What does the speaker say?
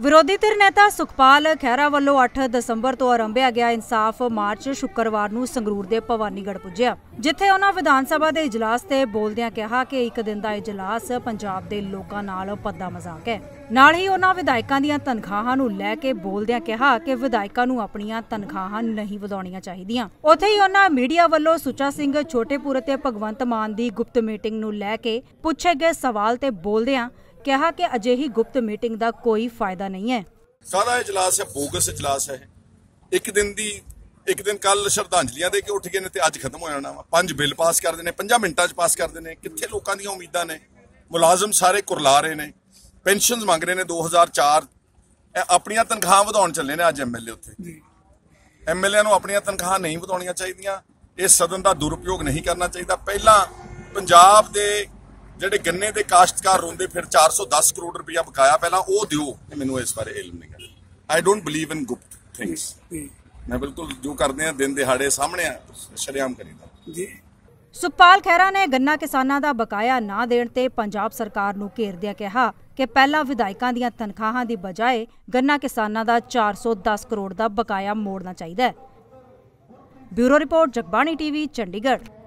ਵਿਰੋਧੀ ਧਿਰ ਨੇਤਾ ਸੁਖਪਾਲ ਖਹਿਰਾ ਵੱਲੋਂ 8 ਦਸੰਬਰ ਤੋਂ ਆਰੰਭਿਆ ਗਿਆ ਇਨਸਾਫ ਮਾਰਚ ਸ਼ੁੱਕਰਵਾਰ ਨੂੰ ਸੰਗਰੂਰ ਦੇ ਭਵਾਨੀਗੜ੍ਹ ਪੁੱਜਿਆ, ਜਿੱਥੇ ਉਹਨਾਂ ਵਿਧਾਨ ਸਭਾ ਦੇ ਇਜਲਾਸ ਤੇ ਬੋਲਦਿਆਂ ਕਿਹਾ ਕਿ ਇੱਕ ਦਿਨ ਦਾ ਇਜਲਾਸ ਪੰਜਾਬ ਦੇ ਲੋਕਾਂ ਨਾਲ ਪੱਦਾ ਮਜ਼ਾਕ ਹੈ। ਨਾਲ ਹੀ ਉਹਨਾਂ ਵਿਧਾਇਕਾਂ ਦੀਆਂ ਤਨਖਾਹਾਂ ਨੂੰ ਲੈ ਕੇ ਬੋਲਦਿਆਂ ਕਿਹਾ ਕਿ ਵਿਧਾਇਕਾਂ ਨੂੰ ਆਪਣੀਆਂ ਤਨਖਾਹਾਂ ਨਹੀਂ ਵਧਾਉਣੀਆਂ ਚਾਹੀਦੀਆਂ। ਉੱਥੇ ਹੀ ਉਹਨਾਂ ਮੀਡੀਆ ਵੱਲੋਂ ਸੁੱਚਾ ਸਿੰਘ, ਛੋਟੇਪੁਰ ਤੇ ਭਗਵੰਤ ਮਾਨ ਦੀ ਗੁਪਤ ਮੀਟਿੰਗ ਨੂੰ ਲੈ ਕੇ ਪੁੱਛੇ ਗਏ ਸਵਾਲ ਤੇ ਬੋਲਦਿਆਂ ਕਿਹਾ ਕਿ ਅਜਿਹੀ ਗੁਪਤ ਮੀਟਿੰਗ ਦਾ ਕੋਈ ਫਾਇਦਾ ਨਹੀਂ ਹੈ। ਸਾਰਾ ਇਜਲਾਸ ਹੈ ਬੋਗਸ ਇਜਲਾਸ ਹੈ। ਇੱਕ ਦਿਨ ਦੀ ਇੱਕ ਦਿਨ ਕੱਲ ਸ਼ਰਧਾਂਜਲੀਆਂ ਦੇ ਕੇ ਉੱਠ ਗਏ ਨੇ ਤੇ ਅੱਜ ਖਤਮ ਹੋ ਜਾਣਾ ਵਾ। ਪੰਜ ਬਿੱਲ ਪਾਸ ਕਰਦੇ ਨੇ ਪੰਜਾਂ ਮਿੰਟਾਂ 'ਚ ਪਾਸ ਕਰਦੇ ਨੇ। ਕਿੱਥੇ ਲੋਕਾਂ ਦੀਆਂ ਉਮੀਦਾਂ ਨੇ? ਮੁਲਾਜ਼ਮ ਸਾਰੇ ਕੁਰਲਾ ਰਹੇ ਨੇ। ਪੈਨਸ਼ਨਸ ਮੰਗ ਰਹੇ ਨੇ 2004 ਇਹ ਆਪਣੀਆਂ ਤਨਖਾਹਾਂ ਵਧਾਉਣ ਚੱਲੇ ਨੇ ਅੱਜ ਐਮਐਲਏ ਉੱਥੇ। ਐਮਐਲਏ ਨੂੰ ਆਪਣੀਆਂ ਤਨਖਾਹਾਂ ਨਹੀਂ ਵਧਾਉਣੀਆਂ ਚਾਹੀਦੀਆਂ। ਇਹ ਸਦਨ ਦਾ ਦੁਰਉਪਯੋਗ ਨਹੀਂ ਕਰਨਾ ਚਾਹੀਦਾ। ਪਹਿਲਾਂ ਪੰਜਾਬ ਦੇ ਜਿਹੜੇ ਗੰਨੇ ਦੇ ਕਾਸ਼ਤਕਾਰ ਰੋਂਦੇ ਫਿਰ 410 ਕਰੋੜ ਰੁਪਇਆ ਬਕਾਇਆ ਪਹਿਲਾਂ ਉਹ ਦਿਓ। ਮੈਨੂੰ ਇਸ ਬਾਰੇ ਇਲਮ ਨਹੀਂ ਹੈ। ਆਈ ਡੋਨਟ ਬਲੀਵ ਇਨ ਗੁਪਤ ਥਿੰਗਸ ਮੈਂ ਬਿਲਕੁਲ ਜੋ ਕਰਦੇ ਆ ਦਿਨ ਦਿਹਾੜੇ ਸਾਹਮਣੇ ਆ ਸ਼ਰੇਆਮ ਕਰੀਦਾ ਜੀ। ਸੁਖਪਾਲ ਖਹਿਰਾ ਨੇ ਗੰਨਾ ਕਿਸਾਨਾਂ ਦਾ ਬਕਾਇਆ ਨਾ ਦੇਣ ਤੇ ਪੰਜਾਬ ਸਰਕਾਰ ਨੂੰ ਘੇਰਦਿਆਂ ਕਿਹਾ ਕਿ ਪਹਿਲਾਂ ਵਿਧਾਇਕਾਂ ਦੀਆਂ ਤਨਖਾਹਾਂ ਦੀ ਬਜਾਏ ਗੰਨਾ ਕਿਸਾਨਾਂ ਦਾ 410 ਕਰੋੜ ਦਾ ਬਕਾਇਆ ਮੋੜਨਾ ਚਾਹੀਦਾ ਹੈ। Bureau report Jagbani TV Chandigarh.